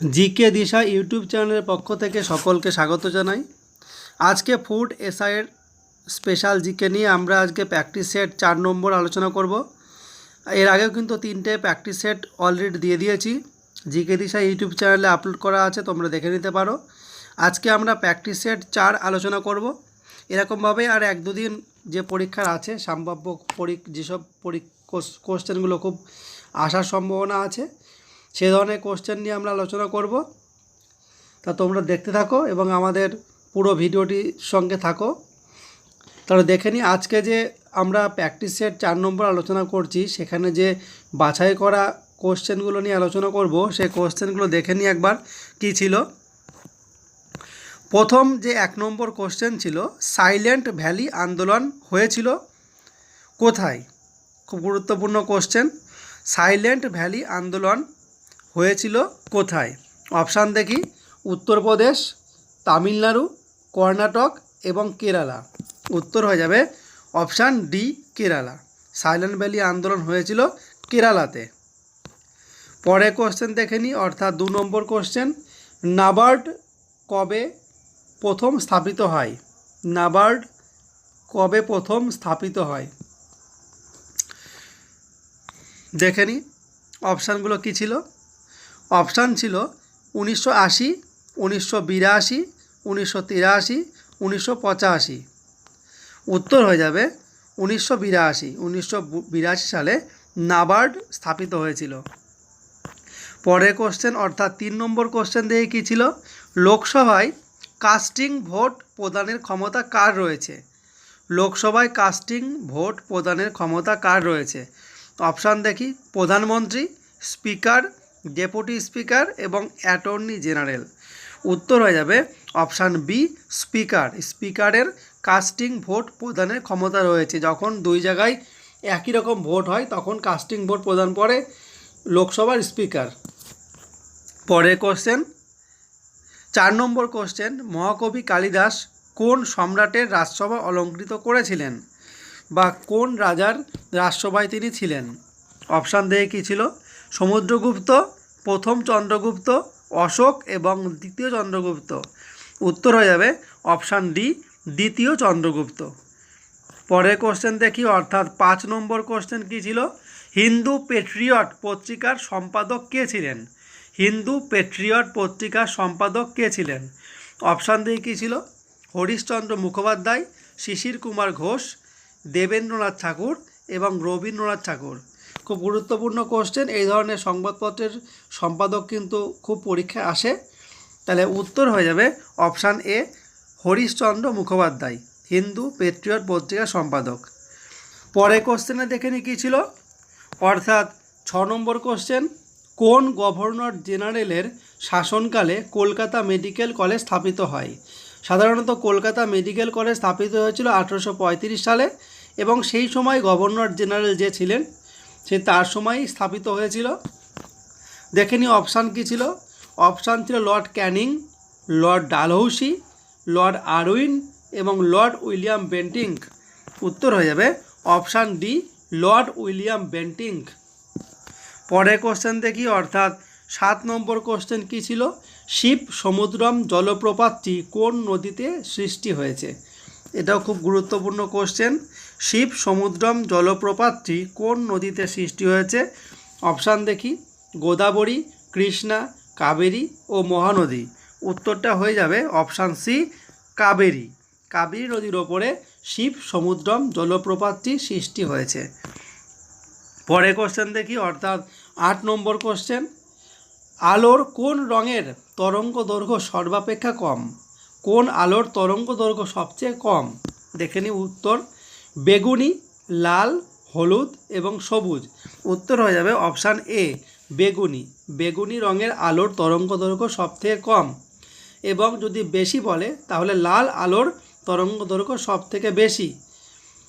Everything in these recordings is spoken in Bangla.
জিকে দিশা ইউটিউব চ্যানেলের পক্ষ থেকে সকলকে স্বাগত জানাই। আজকে ফুড এসআইয়ের স্পেশাল জিকে নিয়ে আমরা আজকে প্র্যাকটিস সেট চার নম্বর আলোচনা করব। এর আগেও কিন্তু তিনটে প্র্যাকটিস সেট অলরেডি দিয়ে দিয়েছি। জিকে দিশা ইউটিউব চ্যানেলে আপলোড করা আছে, তোমরা দেখে নিতে পারো। আজকে আমরা প্র্যাকটিস সেট চার আলোচনা করব। এরকমভাবে আর এক দুদিন যে পরীক্ষার আছে, সম্ভাব্য পরী যেসব পরী কোশ্চেনগুলো খুব আসার সম্ভাবনা আছে সে ধরনের কোশ্চেন নিয়ে আমরা আলোচনা করব। তা তোমরা দেখতে থাকো এবং আমাদের পুরো ভিডিওটির সঙ্গে থাকো। তাহলে দেখে নিই আজকে যে আমরা প্র্যাকটিস সেট চার নম্বর আলোচনা করছি, সেখানে যে বাছাই করা কোশ্চেনগুলো নিয়ে আলোচনা করব, সেই কোশ্চেনগুলো দেখে নিই একবার কী ছিল। প্রথম যে এক নম্বর কোশ্চেন ছিল সাইলেন্ট ভ্যালি আন্দোলন হয়েছিল কোথায়? খুব গুরুত্বপূর্ণ কোশ্চেন সাইলেন্ট ভ্যালি আন্দোলন হয়েছিল কোথায়? অপশান দেখি। উত্তরপ্রদেশ, তামিলনাড়ু, কর্ণাটক এবং কেরালা। উত্তর হয়ে যাবে option D, Kerala. Silent valley আন্দোলন হয়েছিল কেরালাতে। পরে কোশ্চেন দেখে নিই অর্থাৎ দু নম্বর কোশ্চেন নাবার্ড কবে প্রথম স্থাপিত হয়? নাবার্ড কবে প্রথম স্থাপিত হয়? দেখে নিই অপশানগুলো কী ছিল? অপশান ছিল উনিশশো আশি, উনিশশো বিরাশি, উনিশশো তিরাশি, উনিশশো পঁচাশি। উত্তর হয়ে যাবে উনিশশো বিরাশি উনিশশো বিরাশি সালে নাবার্ড স্থাপিত হয়েছিল। পরের কোশ্চেন অর্থাৎ তিন নম্বর কোশ্চেন দেখে কী ছিল? লোকসভায় কাস্টিং ভোট প্রদানের ক্ষমতা কার রয়েছে? লোকসভায় কাস্টিং ভোট প্রদানের ক্ষমতা কার রয়েছে? অপশান দেখি, প্রধানমন্ত্রী স্পিকার ডেপুটি স্পিকার এবং অ্যাটর্নি জেনারেল। উত্তর হয়ে যাবে অপশান বি, স্পিকার। স্পিকারের কাস্টিং ভোট প্রদানের ক্ষমতা রয়েছে। যখন দুই জায়গায় একই রকম ভোট হয়, তখন কাস্টিং ভোট প্রদান করে লোকসভার স্পিকার। পরের কোশ্চেন চার নম্বর কোশ্চেন মহাকবি কালিদাস কোন সম্রাটের রাজসভা অলঙ্কৃত করেছিলেন বা কোন রাজার রাজসভায় তিনি ছিলেন? অপশান দিয়ে কী ছিল? সমুদ্রগুপ্ত প্রথম চন্দ্রগুপ্ত, অশোক এবং দ্বিতীয় চন্দ্রগুপ্ত। উত্তর হয়ে যাবে অপশান ডি, দ্বিতীয় চন্দ্রগুপ্ত। পরের কোশ্চেন দেখি, অর্থাৎ পাঁচ নম্বর কোশ্চেন কী ছিল? হিন্দু পেট্রিয়ট পত্রিকার সম্পাদক কে ছিলেন? হিন্দু পেট্রিয়ট পত্রিকার সম্পাদক কে ছিলেন? অপশান দিয়ে কী ছিল? হরিশচন্দ্র মুখোপাধ্যায়, শিশির কুমার ঘোষ, দেবেন্দ্রনাথ ঠাকুর এবং রবীন্দ্রনাথ ঠাকুর। খুব গুরুত্বপূর্ণ কোশ্চেন এই ধরনের সংবাদপত্রের সম্পাদক কিন্তু খুব পরীক্ষায় আসে। তাহলে উত্তর হয়ে যাবে option A Harishchandra Mukhopadhyay, Hindu Patriot পত্রিকার সম্পাদক। পরে কোশ্চেনে দেখে নি কী ছিল? অর্থাৎ ছ নম্বর কোশ্চেন কোন গভর্নর জেনারেলের শাসনকালে কলকাতা মেডিকেল কলেজ স্থাপিত হয়? সাধারণত কলকাতা মেডিকেল কলেজ স্থাপিত হয়েছিল আঠেরোশো সালে এবং সেই সময় গভর্নর জেনারেল যে ছিলেন সে তার সময়ই স্থাপিত হয়েছিল। দেখে নি অপশান কী ছিল। অপশান ছিল Lord Canning, Lord Dalhousie, Lord Irwin এবং লর্ড উইলিয়াম বেন্টিং উত্তর হয়ে যাবে option D, Lord William Bentinck পরের কোশ্চেন দেখি, অর্থাৎ সাত নম্বর কোশ্চেন কী ছিল? শিব সমুদ্রম জলপ্রপাতটি কোন নদীতে সৃষ্টি হয়েছে? এটাও খুব গুরুত্বপূর্ণ কোশ্চেন শিব সমুদ্রম জলপ্রপাতটি কোন নদীতে সৃষ্টি হয়েছে? অপশান দেখি, গোদাবরী, কৃষ্ণা, কাবেরী ও মহানদী। উত্তরটা হয়ে যাবে অপশান সি, কাবেরী। কাবেরী নদীর ওপরে শিব সমুদ্রম জলপ্রপাতটি সৃষ্টি হয়েছে। পরে কোশ্চেন দেখি, অর্থাৎ আট নম্বর কোশ্চেন আলোর কোন রঙের তরঙ্গ দৈর্ঘ্য সর্বাপেক্ষা কম? কোন আলোর তরঙ্গ দৈর্ঘ্য সবচেয়ে কম? দেখে নিই উত্তর। বেগুনি, লাল, হলুদ এবং সবুজ। উত্তর হয়ে যাবে অপশান এ, বেগুনি। বেগুনি রঙের আলোর তরঙ্গ দৈর্ঘ্য সবথেকে কম এবং যদি বেশি বলে, তাহলে লাল আলোর তরঙ্গ দৈর্ঘ্য সব থেকে বেশি।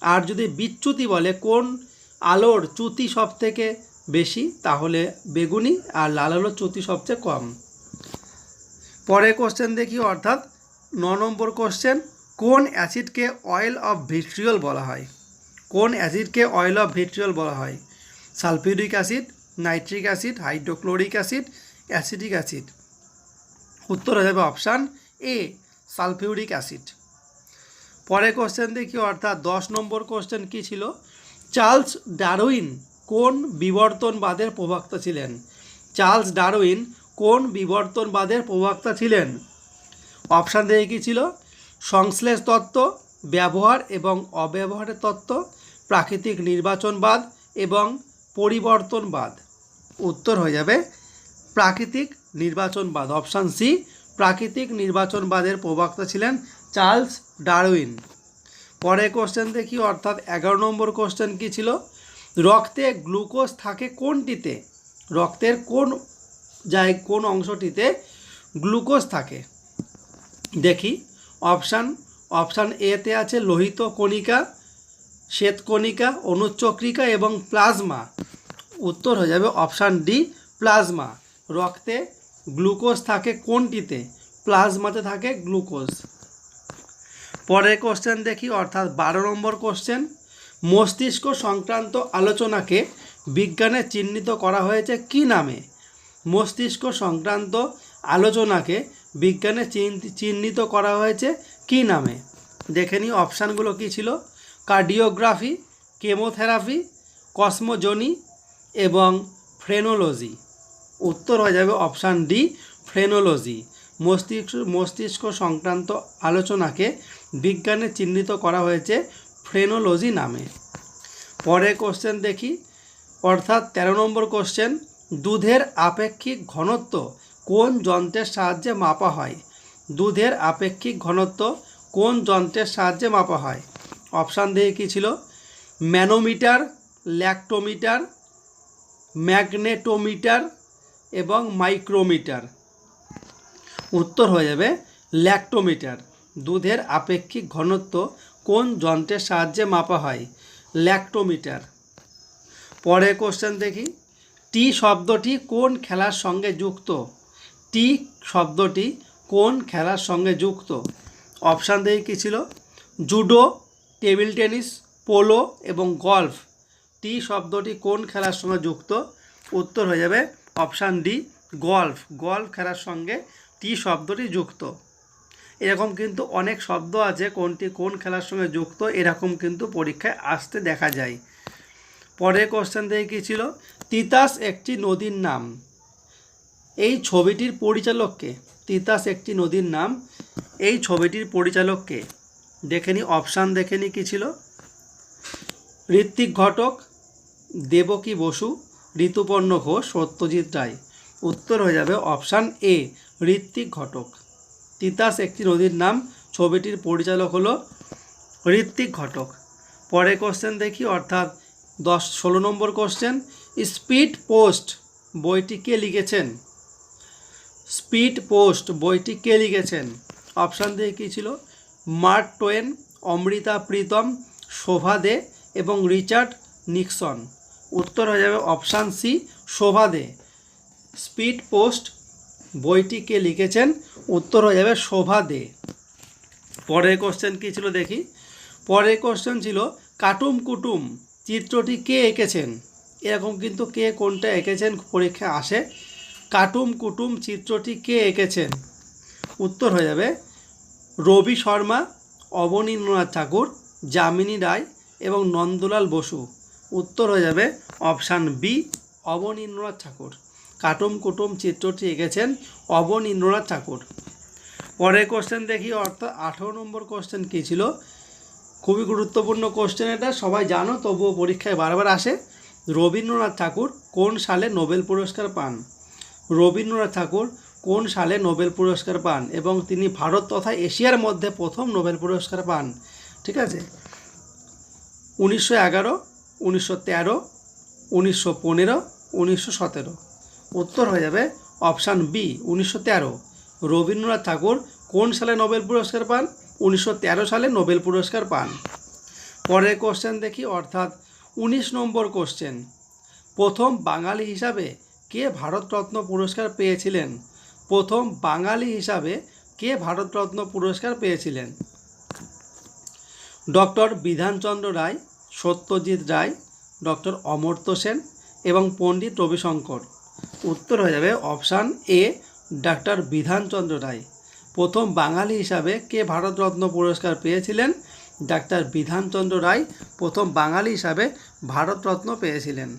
আর যদি বিচ্যুতি বলে, কোন আলোর চ্যুতি সবথেকে বেশি, তাহলে বেগুনি আর লাল আলোর চ্যুতি সবচেয়ে কম। পরের কোশ্চেন দেখি, অর্থাৎ ন নম্বর কোশ্চেন কোন অ্যাসিডকে অয়েল অফ ভিট্রিয়ল বলা হয়? কোন অ্যাসিডকে অয়েল অফ ভিট্রিয়ল বলা হয়? Sulphuric acid, nitric acid, hydrochloric acid, acidic acid. উত্তর হয়ে যাবে অপশান এ, সালফিউরিক অ্যাসিড। পরে কোশ্চেন দেখি, অর্থাৎ দশ নম্বর কোশ্চেন কী ছিল? চার্লস ডারউইন কোন বিবর্তনবাদের প্রবক্তা ছিলেন? চার্লস ডারউইন কোন বিবর্তনবাদের প্রবক্তা ছিলেন? অপশান দেখে কী ছিল? সংশ্লেষ তত্ত্ব, ব্যবহার এবং অব্যবহারের তত্ত্ব, প্রাকৃতিক নির্বাচনবাদ এবং পরিবর্তনবাদ। উত্তর হয়ে যাবে, প্রাকৃতিক নির্বাচনবাদ। অপশান সি, প্রাকৃতিক নির্বাচনবাদের প্রবক্তা ছিলেন চার্লস ডারউইন। পরে কোশ্চেন দেখি, অর্থাৎ এগারো নম্বর কোশ্চেন কী ছিল? রক্তে গ্লুকোজ থাকে কোনটিতে? রক্তের কোন যায় কোন অংশটিতে গ্লুকোজ থাকে? দেখি অপশান অপশান এতে আছে লোহিত কণিকা শ্বেতকণিকা অনুচক্রিকা এবং প্লাজমা। উত্তর হয়ে যাবে অপশান ডি প্লাজমা। রক্তে গ্লুকোজ থাকে কোনটিতে? প্লাজমাতে থাকে গ্লুকোজ। পরের কোশ্চেন দেখি, অর্থাৎ বারো নম্বর কোশ্চেন মস্তিষ্ক সংক্রান্ত আলোচনাকে বিজ্ঞানে চিহ্নিত করা হয়েছে কি নামে? মস্তিষ্ক সংক্রান্ত আলোচনাকে বিজ্ঞানে চিহ্ন- চিহ্নিত করা হয়েছে কি নামে? দেখে নিই অপশানগুলো কী ছিল। কার্ডিওগ্রাফি, কেমোথেরাপি, কসমোজনি এবং ফ্রেনোলজি। উত্তর হয়ে যাবে অপশান ডি, ফ্রেনোলজি। মস্তিষ্ক মস্তিষ্ক সংক্রান্ত আলোচনাকে বিজ্ঞানে চিহ্নিত করা হয়েছে ফ্রেনোলজি নামে। পরে কোশ্চেন দেখি। অর্থাৎ তেরো নম্বর কোশ্চেন দুধের আপেক্ষিক ঘনত্ব কোন যন্ত্রের সাহায্যে মাপা হয়? দুধের আপেক্ষিক ঘনত্ব কোন যন্ত্রের সাহায্যে মাপা হয়? অপশান দিয়ে কী ছিল? ম্যানোমিটার, ল্যাক্টোমিটার, ম্যাগনেটোমিটার এবং মাইক্রোমিটার। উত্তর হয়ে যাবে ল্যাক্টোমিটার। দুধের আপেক্ষিক ঘনত্ব কোন যন্ত্রের সাহায্যে মাপা হয়? ল্যাক্টোমিটার। পরে কোশ্চেন দেখি। টি শব্দটি কোন খেলার সঙ্গে যুক্ত? টি শব্দটি কোন খেলার সঙ্গে যুক্ত? অপশান দিয়ে কী ছিল? জুডো, টেবিল টেনিস, পোলো এবং গলফ। টি শব্দটি কোন খেলার সঙ্গে যুক্ত? উত্তর হয়ে যাবে অপশান ডি, গলফ। গলফ খেলার সঙ্গে টি শব্দটি যুক্ত। এরকম কিন্তু অনেক শব্দ আছে কোনটি কোন খেলার সঙ্গে যুক্ত, এরকম কিন্তু পরীক্ষায় আসতে দেখা যায়। পরের কোশ্চেন থেকে কী ছিল? তিতাস একটি নদীর নাম। এই ছবিটির পরিচালককে তিতাস একটি নদীর নাম। এই ছবিটির পরিচালককে দেখে নি অপশান দেখে নি কী ছিল? ঋত্বিক ঘটক, দেবকী বসু, ঋতুপর্ণ ঘোষ, সত্যজিৎ রায়। উত্তর হয়ে যাবে অপশান এ, ঋত্বিক ঘটক। তিতাস একটি নদীর নাম, ছবিটির পরিচালক হলো ঋত্বিক ঘটক। পরে কোশ্চেন দেখি, অর্থাৎ দশ, ষোলো নম্বর কোশ্চেন স্পিড পোস্ট বইটি কে লিখেছেন? স্পিড পোস্ট বইটি কে লিখেছেন? অপশান দিয়ে কী ছিল? মার্ক টোয়েন, অমৃতা প্রীতম, শোভা দে এবং রিচার্ড নিক্সন। উত্তর হয়ে যাবে option C, Shobhaa De. Speed post বইটি কে লিখেছেন? উত্তর হয়ে যাবে শোভা দে। পরের কোশ্চেন কী ছিল দেখি? পরের কোশ্চেন ছিল, কাটুম কুটুম, চিত্রটি কে এঁকেছেন? এরকম কিন্তু কে কোনটা এঁকেছেন? পরীক্ষায় আসে। কাটুম কুটুম চিত্রটি কে এঁকেছেন? উত্তর হয়ে যাবে, রবি শর্মা, অবনীন্দ্রনাথ ঠাকুর, যামিনী রায় এবং নন্দলাল বসু। উত্তর হয়ে যাবে অপশান বি অবনীন্দ্রনাথ ঠাকুর। কাটুম কুটুম চিত্রটি এঁকেছেন অবনীন্দ্রনাথ ঠাকুর। পরের কোশ্চেন দেখি, অর্থাৎ আঠেরো নম্বর কোশ্চেন কী ছিল? খুবই গুরুত্বপূর্ণ কোশ্চেন এটা, সবাই জানো, তবুও পরীক্ষায় বারবার আসে। রবীন্দ্রনাথ ঠাকুর কোন সালে নোবেল পুরস্কার পান? রবীন্দ্রনাথ ঠাকুর কোন সালে নোবেল পুরস্কার পান এবং তিনি ভারত তথা এশিয়ার মধ্যে প্রথম নোবেল পুরস্কার পান? ঠিক আছে। উনিশশো এগারো, উনিশশো তেরো, উনিশশো পনেরো, উনিশশো সতেরো। উত্তর হয়ে যাবে অপশান বি, উনিশশো তেরো। রবীন্দ্রনাথ ঠাকুর কোন সালে নোবেল পুরস্কার পান? উনিশশো তেরো সালে নোবেল পুরস্কার পান। পরের কোশ্চেন দেখি, অর্থাৎ উনিশ নম্বর কোশ্চেন প্রথম বাঙালি হিসাবে কে ভারতরত্ন পুরস্কার পেয়েছিলেন? প্রথম বাঙালি হিসাবে কে ভারতরত্ন পুরস্কার পেয়েছিলেন? ডক্টর বিধানচন্দ্র রায়, সত্যজিৎ রায়, ডক্টর অমর্ত্য সেন এবং পণ্ডিত রবিশঙ্কর। উত্তর হয়ে যাবে option A, doctor Bidhan Chandra Roy. প্রথম বাঙালি হিসাবে কে ভারতরত্ন পুরস্কার পেয়েছিলেন? ডাক্তার বিধানচন্দ্র রায় প্রথম বাঙালি হিসাবে ভারতরত্ন পেয়েছিলেন।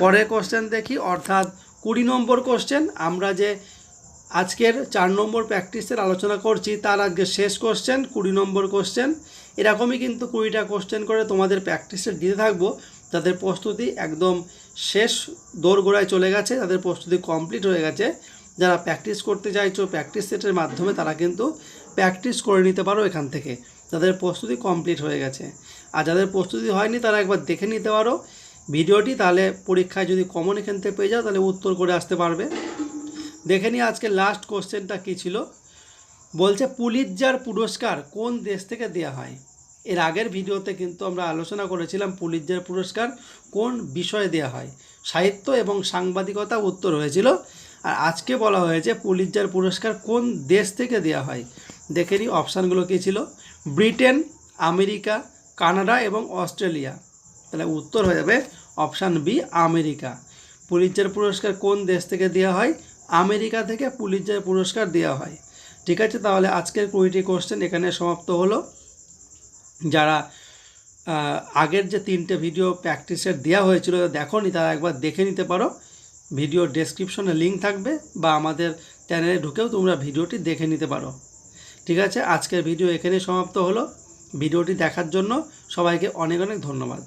পরের কোশ্চেন দেখি, অর্থাৎ কুড়ি নম্বর কোশ্চেন আমরা যে আজকের চার নম্বর প্র্যাকটিসের আলোচনা করছি, তার আজকে শেষ কোশ্চেন কুড়ি নম্বর কোশ্চেন এরকমই কিন্তু কুড়িটা কোশ্চেন করে তোমাদের প্র্যাকটিসে দিতে থাকব তাদের প্রস্তুতি একদম শেষ দোরগোড়ায় চলে গেছে, তাদের প্রস্তুতি কমপ্লিট হয়ে গেছে, যারা প্র্যাকটিস করতে চাইছো প্র্যাকটিস সেটের মাধ্যমে তারা কিন্তু প্র্যাকটিস করে নিতে পারো এখান থেকে তাদের প্রস্তুতি কমপ্লিট হয়ে গেছে, আর যাদের প্রস্তুতি হয়নি তারা একবার দেখে নিতে পারো ভিডিওটি তাহলে পরীক্ষায় যদি কমন এখান থেকে পেয়ে যাও, তাহলে উত্তর করে আসতে পারবে। দেখে নিই আজকে লাস্ট কোশ্চেনটা কী ছিল? বলছে, পুলিৎজার পুরস্কার কোন দেশ থেকে দেওয়া হয়? এর আগের ভিডিওতে কিন্তু আমরা আলোচনা করেছিলাম, পুলিৎজার পুরস্কার কোন বিষয়ে দেওয়া হয়? সাহিত্য এবং সাংবাদিকতা উত্তর হয়েছিল। আর আজকে বলা হয়েছে, পুলিৎজার পুরস্কার কোন দেশ থেকে দেওয়া হয়? দেখে নিই অপশানগুলো কী ছিল। ব্রিটেন, আমেরিকা, কানাডা এবং অস্ট্রেলিয়া। তাহলে উত্তর হয়ে যাবে অপশান বি, আমেরিকা। পুলিৎজার পুরস্কার কোন দেশ থেকে দেওয়া হয়? আমেরিকা থেকে পুলিৎজার পুরস্কার দেওয়া হয়। ঠিক আছে, তাহলে আজকের কুড়িটি কোশ্চেন এখানে সমাপ্ত হলো। যারা আগের যে তিনটে ভিডিও প্র্যাকটিসের দেওয়া হয়েছিল দেখোনি, তারা একবার দেখে নিতে পারো। ভিডিও ডেসক্রিপশনে লিঙ্ক থাকবে বা আমাদের চ্যানেলে ঢুকেও তোমরা ভিডিওটি দেখে নিতে পারো। ঠিক আছে, আজকের ভিডিও এখানেই সমাপ্ত হলো। ভিডিওটি দেখার জন্য সবাইকে অনেক অনেক ধন্যবাদ।